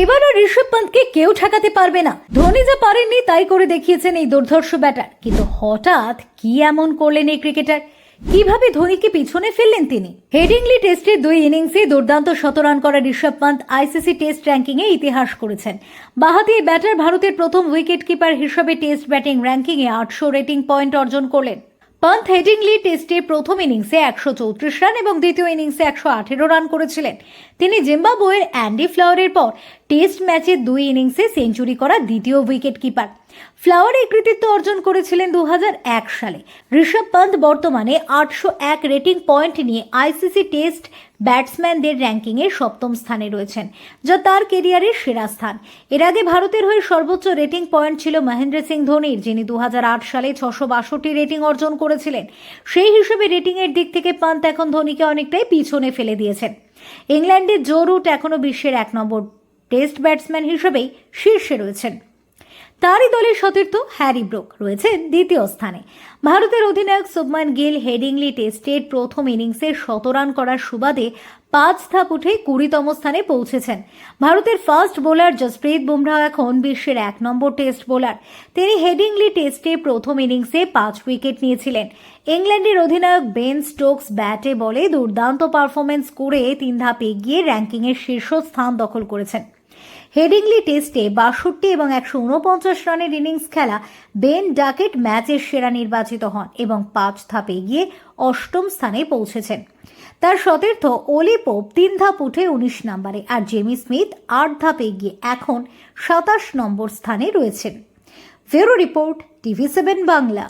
এবার আর ঋষভ পন্থকে কেউ ঠেকাতে পারবে না। ধোনি যা পারেননি, তাই করে দেখিয়েছেন এই দুর্ধর্ষ ব্যাটার। কিন্তু হঠাৎ কি এমন করলেন এই ক্রিকেটার? কীভাবে ধোনিকে পিছনে ফেললেন তিনি? হেডিংলি টেস্টের দুই ইনিংসে দুর্দান্ত শতরান করা ঋষভ পন্থ আইসিসি টেস্ট র্যাঙ্কিংয়ে ইতিহাস করেছেন। বাহাতি ব্যাটার ভারতের প্রথম উইকেট কিপার হিসেবে টেস্ট ব্যাটিং র্যাঙ্কিংয়ে আটশো রেটিং পয়েন্ট অর্জন করলেন। পান্থ হেডিংলি টেস্টে প্রথম ইনিংসে একশো চৌত্রিশ রান এবং দ্বিতীয় ইনিংসে একশো আঠেরো রান করেছিলেন। তিনি জিম্বাবুয়ের অ্যান্ডি ফ্লাওয়ারের পর টেস্ট ম্যাচে দুই ইনিংসে সেঞ্চুরি করা দ্বিতীয় উইকেট কিপার ফ্লাওয়ার এই কৃতিত্ব অর্জন করেছিলেন দু হাজার এক সালে। ঋষভ পান্ত বর্তমানে আটশো এক রেটিং পয়েন্ট নিয়ে আইসিসি টেস্ট ব্যাটসম্যানদের র্যাঙ্কিংয়ে সপ্তম স্থানে রয়েছেন, যা তার কেরিয়ারের সেরা স্থান। এর আগে ভারতের হয়ে সর্বোচ্চ রেটিং পয়েন্ট ছিল মহেন্দ্র সিং ধোনির, যিনি দু হাজার আট সালে ছশো বাষট্টি রেটিং অর্জন করেছিলেন। সেই হিসেবে রেটিংয়ের দিক থেকে পান্ত এখন ধোনিকে অনেকটাই পিছনে ফেলে দিয়েছেন। ইংল্যান্ডের জো রুট এখনও বিশ্বের এক নম্বর টেস্ট ব্যাটসম্যান হিসেবেই শীর্ষে রয়েছেন। তারই দলের সতীর্থ হ্যারি ব্রুক রয়েছেন দ্বিতীয় স্থানে। ভারতের অধিনায়ক শুভমান গিল হেডিংলি টেস্টের প্রথম ইনিংসে শতরান করার সুবাদে পাঁচ ধাপ উঠে কুড়িতম স্থানে পৌঁছেছেন। ভারতের ফাস্ট বোলার জসপ্রীত বুমরাহ এখন বিশ্বের এক নম্বর টেস্ট বোলার। তিনি হেডিংলি টেস্টে প্রথম ইনিংসে পাঁচ উইকেট নিয়েছিলেন। ইংল্যান্ডের অধিনায়ক বেন স্টোকস ব্যাটে বলে দুর্দান্ত পারফরমেন্স করে তিন ধাপ এগিয়ে র্যাঙ্কিংয়ের শীর্ষ স্থান দখল করেছেন। হেডিংলি টেস্টে বাষট্টি এবং একশো উনপঞ্চাশ রানের ইনিংস খেলা বেন ডাকেট ম্যাচের সেরা নির্বাচিত হন এবং পাঁচ ধাপে গিয়ে অষ্টম স্থানে পৌঁছেছেন। তার সতীর্থ অলি পোপ তিন ধাপ উঠে উনিশ নম্বরে আর জেমি স্মিথ আট ধাপে গিয়ে এখন সাতাশ নম্বর স্থানে রয়েছেন। ফেরো রিপোর্ট টিভি সেভেন বাংলা।